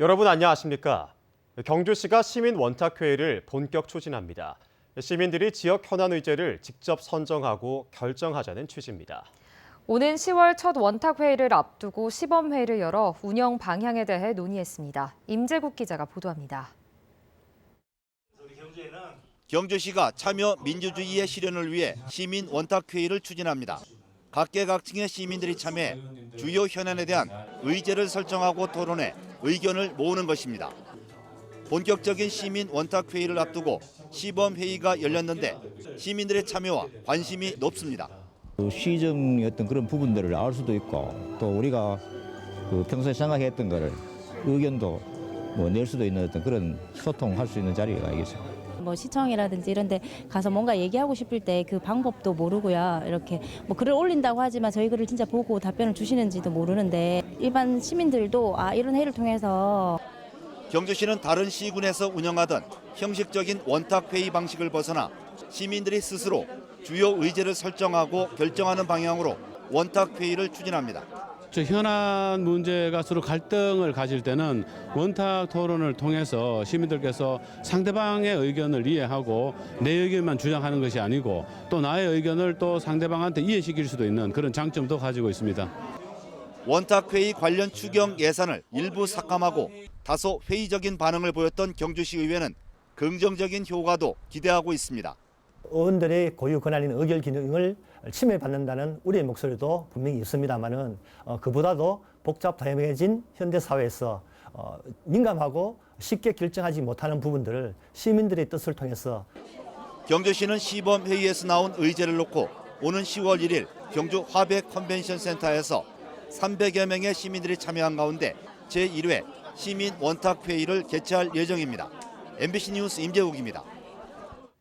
여러분 안녕하십니까? 경주시가 시민 원탁회의를 본격 추진합니다. 시민들이 지역 현안 의제를 직접 선정하고 결정하자는 취지입니다. 오는 10월 첫 원탁 회의를 앞두고 시범 회의를 열어 운영 방향에 대해 논의했습니다. 임재국 기자가 보도합니다. 경주시가 참여 민주주의의 실현을 위해 시민 원탁회의를 추진합니다. 각계각층의 시민들이 참여해 주요 현안에 대한 의제를 설정하고 토론해 의견을 모으는 것입니다. 본격적인 시민 원탁 회의를 앞두고 시범 회의가 열렸는데 시민들의 참여와 관심이 높습니다. 그 어떤 그런 부분들을 알 수도 있고 또 우리가 그 평소에 생각했던 거를 의견도 뭐 낼 수도 있는 어떤 그런 소통할 수 있는 자리가 아니겠습니까? 뭐 시청이라든지 이런 데 가서 뭔가 얘기하고 싶을 때 그 방법도 모르고요. 이렇게 뭐 글을 올린다고 하지만 저희 글을 진짜 보고 답변을 주시는지도 모르는데 일반 시민들도 아 이런 회의를 통해서 경주시는 다른 시군에서 운영하던 형식적인 원탁 회의 방식을 벗어나 시민들이 스스로 주요 의제를 설정하고 결정하는 방향으로 원탁 회의를 추진합니다. 저 현안 문제가 서로 갈등을 가질 때는 원탁 토론을 통해서 시민들께서 상대방의 의견을 이해하고 내 의견만 주장하는 것이 아니고 또 나의 의견을 또 상대방한테 이해시킬 수도 있는 그런 장점도 가지고 있습니다. 원탁회의 관련 추경 예산을 일부 삭감하고 다소 회의적인 반응을 보였던 경주시 의회는 긍정적인 효과도 기대하고 있습니다. 의원들의 고유 권한인 의결 기능을 침해받는다는 우리의 목소리도 분명히 있습니다만은 어, 그보다도 복잡 다양해진 현대 사회에서 어, 민감하고 쉽게 결정하지 못하는 부분들을 시민들의 뜻을 통해서 경주시는 시범 회의에서 나온 의제를 놓고 오는 10월 1일 경주 화백 컨벤션 센터에서 300여 명의 시민들이 참여한 가운데 제1회 시민 원탁 회의를 개최할 예정입니다. MBC 뉴스 임재욱입니다.